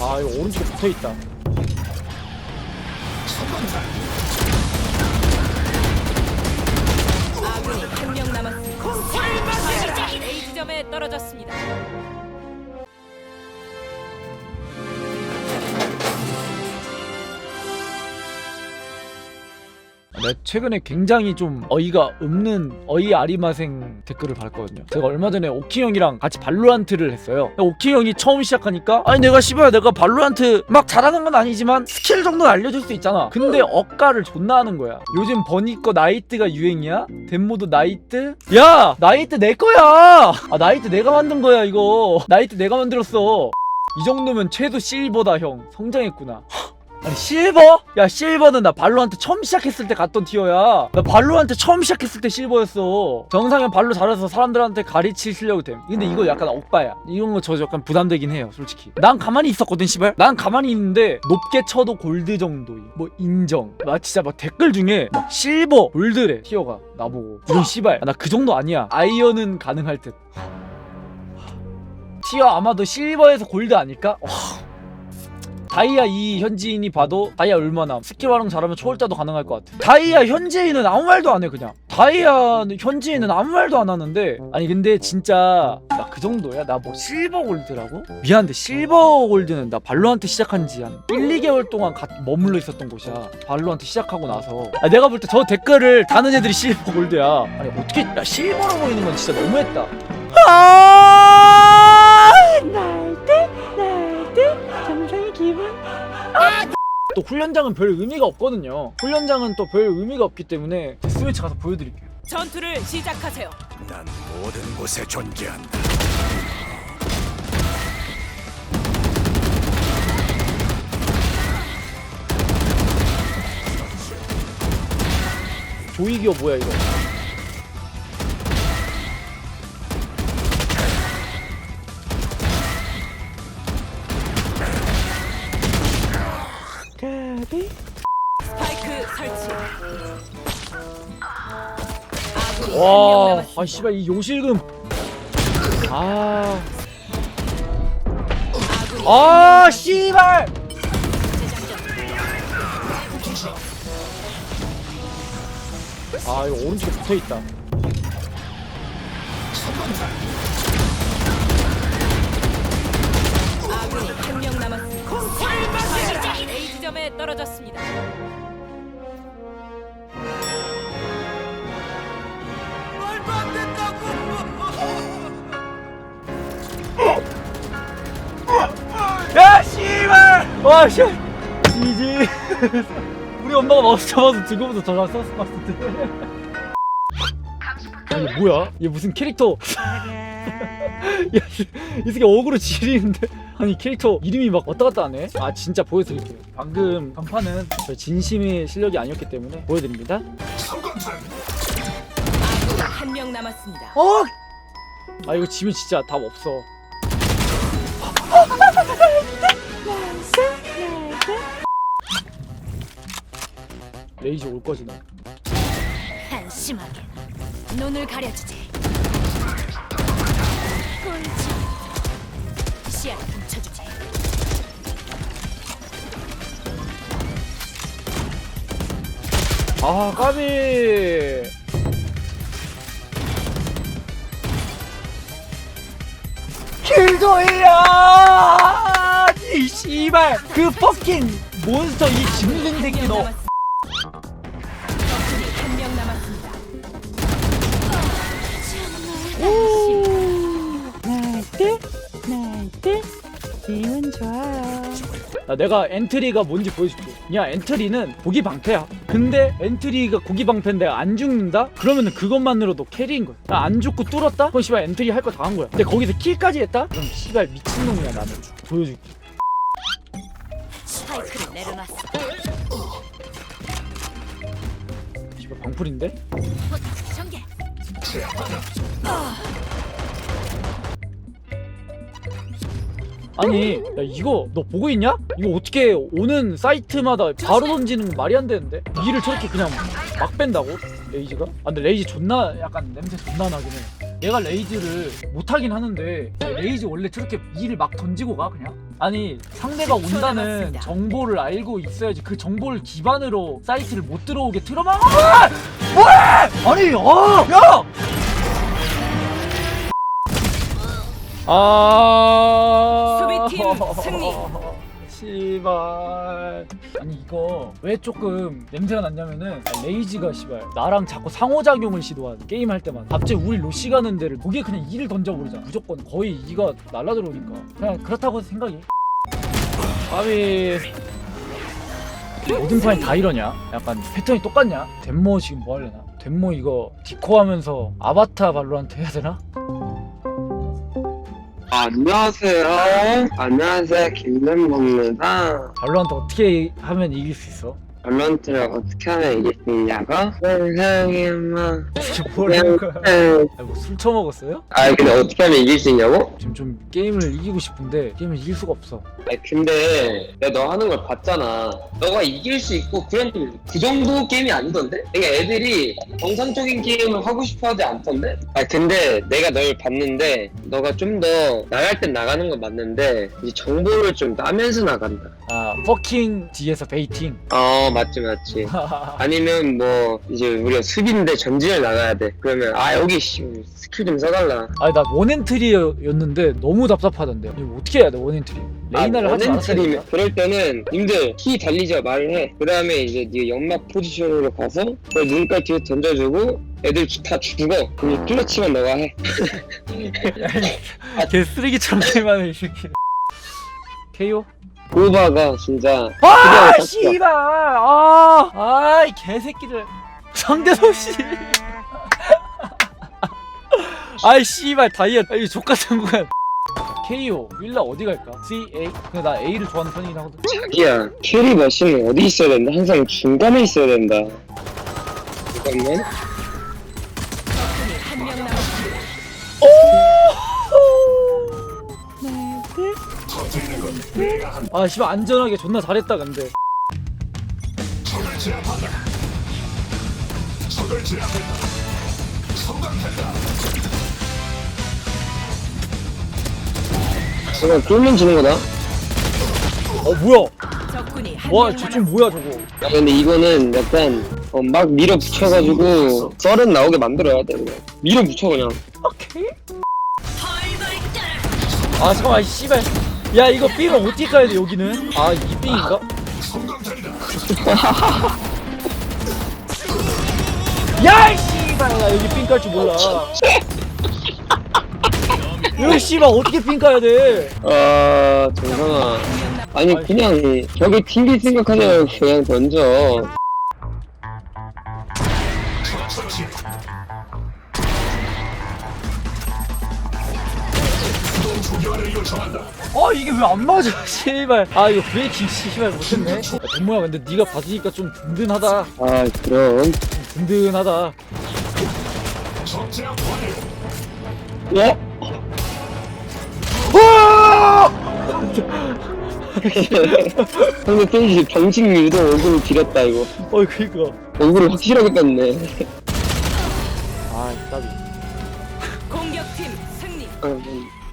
아 이거 오른쪽에 붙어있다 아군이 한 명 남았습니다. 스파이크가 A 지점에 떨어졌습니다. 내 최근에 굉장히 좀 어이가 없는 어이 아리마생 댓글을 봤거든요. 제가 얼마 전에 오키 형이랑 같이 발로란트를 했어요. 오키 형이 처음 시작하니까 아니 내가 씨발 내가 발로란트 막 잘하는 건 아니지만 스킬 정도는 알려줄 수 있잖아. 근데 억가를 존나 하는 거야. 요즘 버니 거 나이트가 유행이야? 덴모드 나이트? 야 나이트 내 거야. 아 나이트 내가 만든 거야 이거. 나이트 내가 만들었어. 이 정도면 최소 실버다 형. 성장했구나. 아니 실버? 야 실버는 나 발로한테 처음 시작했을 때 갔던 티어야. 나 발로한테 처음 시작했을 때 실버였어. 정상현 발로 잘해서 사람들한테 가르칠 실력이 됨. 근데 이거 약간 억바야. 이런 거 저 약간 부담되긴 해요 솔직히. 난 가만히 있었거든 씨발. 난 가만히 있는데 높게 쳐도 골드 정도 뭐 인정. 나 진짜 막 댓글 중에 막 실버 골드래 티어가. 나보고. 이런 씨발. 나 그 정도 아니야. 아이언은 가능할 듯. 티어 아마도 실버에서 골드 아닐까? 와. 다이아 2 현지인이 봐도 다이아 얼마나 스킬 활용 잘하면 초월자도 가능할 것 같아. 다이아 현지인은 아무 말도 안 해 그냥. 다이아 현지인은 아무 말도 안 하는데. 아니 근데 진짜 나 그 정도야? 나 뭐 실버 골드라고? 미안한데 실버 골드는 나 발로한테 시작한 지 한 1, 2개월 동안 가, 머물러 있었던 곳이야. 발로한테 시작하고 나서. 아, 내가 볼 때 저 댓글을 다는 애들이 실버 골드야. 아니 어떻게 야 실버로 보이는 건 진짜 너무했다 또 훈련장은 별 의미가 없거든요 훈련장은 또 별 의미가 없기 때문에 스위치 가서 보여드릴게요 전투를 시작하세요. 난 모든 곳에 존재한다. 조이기어 뭐야 이거 까비 스파이크 설치. 아군이 한명 와, 남았습니다. 아 씨발 이 요실금. 아, 아군이 아 씨발. 아 이거 오른쪽에 붙어 있다. 아군이 한명 남았습니다. 지점에 떨어졌습니다. 야 씨발. 와 씨. 지지. 우리 엄마가 마우스 잡아서 들고부터 저랑 썼을 것 같은데. 아, 이게 뭐야? 얘 무슨 캐릭터? 야, 씨, 이 새끼 어그로 지리는데? 아니 캐릭터 이름이 막 왔다 갔다 하네? 아 진짜 보여드릴게요. 방금 간판은 저 진심의 실력이 아니었기 때문에 보여드립니다. 아군이 한명 남았습니다. 어! 아 이거 지면 진짜 답 없어. 레이지 올 거지 나? 한심하게. 눈을 가려주지. 꼴찌 시야 아 까비 킬조이야 이 씨발 그 퍼킹 몬스터 이 짐승 새끼 너 적군이 한명 남았습니다. 나 내가 엔트리가 뭔지 보여줄게. 야 엔트리는 고기 방패야. 근데 엔트리가 고기 방패인데 안 죽는다? 그러면은 그것만으로도 캐리인 거야. 나 안 죽고 뚫었다? 그럼 씨발 엔트리 할 거 다 한 거야. 근데 거기서 킬까지 했다? 그럼 씨발 미친놈이야 나는. 보여줄게. 스파이크를 내려놨어 씨발 방풀인데? 포탑 전개 아니 야 이거 너 보고 있냐? 이거 어떻게 오는 사이트마다 바로 던지는 거 말이 안 되는데? 이를 저렇게 그냥 막 뺀다고? 레이즈가? 아 근데 레이즈 존나 약간 냄새 존나 나긴 해 얘가 레이즈를 못하긴 하는데 레이즈 원래 저렇게 이를 막 던지고 가 그냥? 아니 상대가 초 온다는. 정보를 알고 있어야지 그 정보를 기반으로 사이트를 못 들어오게 틀어막 아! 뭐해 아니 어 야! 아 팀 승리. 씨발 아니 이거 왜 조금 냄새가 났냐면은 아, 레이지가 씨발 나랑 자꾸 상호작용을 시도한 게임 할 때마다 갑자기 우리 로시 가는 데를 거기에 그냥 이를 던져버리잖아 무조건 거의 이가 날라 들어오니까 그냥 그렇다고 생각이 아비 모든 판이 다 이러냐? 약간 패턴이 똑같냐? 덴모 지금 뭐 하려나? 덴모 이거 디코 하면서 아바타 발로란트 해야 되나? 안녕하세요. 안녕하세요. 김mem버입니다. 발로란트 어떻게 하면 이길 수 있어? 밸런트를 어떻게 하면 이길 수 있냐고? 세상에 막 이게 뭐라는 거야? 그냥 아, 뭐술 처먹었어요? 아 근데 어떻게 하면 이길 수 있냐고? 지금 좀 게임을 이기고 싶은데 게임을 이길 수가 없어. 아 근데 내가 너 하는 걸 봤잖아. 너가 이길 수 있고 그런 그 정도 게임이 아니던데? 그러니까 애들이 정상적인 게임을 하고 싶어 하지 않던데? 아 근데 내가 널 봤는데 너가 좀 더 나갈 땐 나가는 건 맞는데 이제 정보를 좀 따면서 나간다. 아 퍼킹 뒤에서 베이팅. 어 맞지 맞지. 아니면 뭐 이제 우리가 수비인데 전진을 나가야 돼. 그러면 아 여기 씨 스킬 좀 써달라. 아니 나 원엔트리였는데 너무 답답하던데. 이거 어떻게 해야 돼? 레이나를 아, 하지 원앤트리면 않았으니까. 그럴 때는 님들 키 달리자 말을 해. 그 다음에 이제 네 연막 포지션으로 가서 그걸 눈깔 뒤에 던져주고 애들 주- 다 죽어. 그럼 뚫어치면 너가 해. 개 쓰레기처럼 게임하는 이 새끼. KO? 오바가 진짜 아 그냥 씨발 아 아이 개새끼들 상대도 씨 아이 씨발 다이아 이 족같은 거야 KO 윌라 어디 갈까? C A 근데 나 A를 좋아하는 편이긴 하거든 자기야 캐리 머신은 어디 있어야 된다? 항상 중간에 있어야 된다. 잠깐만. 아 씨발 안전하게 존나 잘했다 근데. 잠깐 쫄면 지는 거다. 어 뭐야? 적군이 한 와 명저 남았습니다. 좀 뭐야 저거? 야, 근데 이거는 약간 어, 막 밀어붙여가지고 썰은 나오게 만들어야 돼 그냥. 밀어붙여 그냥. 오케이 아 잠깐만 이 씨발 야 이거 B가 어떻게 가야 돼 여기는? 아 이 B인가? 야이 씨발 나 여기 삥 깔 줄 몰라. 여기 씨발 어떻게 삥 까야 돼? 아 정상아. 아니 그냥 저기 TV 생각하냐고 그냥 던져 아 이게 왜 안 맞아 씨발. 아 이거 브레이킹 씨발 못했네? 동무야 근데 네가 봐주니까 좀 든든하다. 아 그럼. 든든하다. 어? 와! 형님 페이지 병식 유도 얼굴을 기렸다 이거. 어 그니까. 얼굴을 확실하게 깠네. 아 까비 공격팀 승리. 아, 뭐.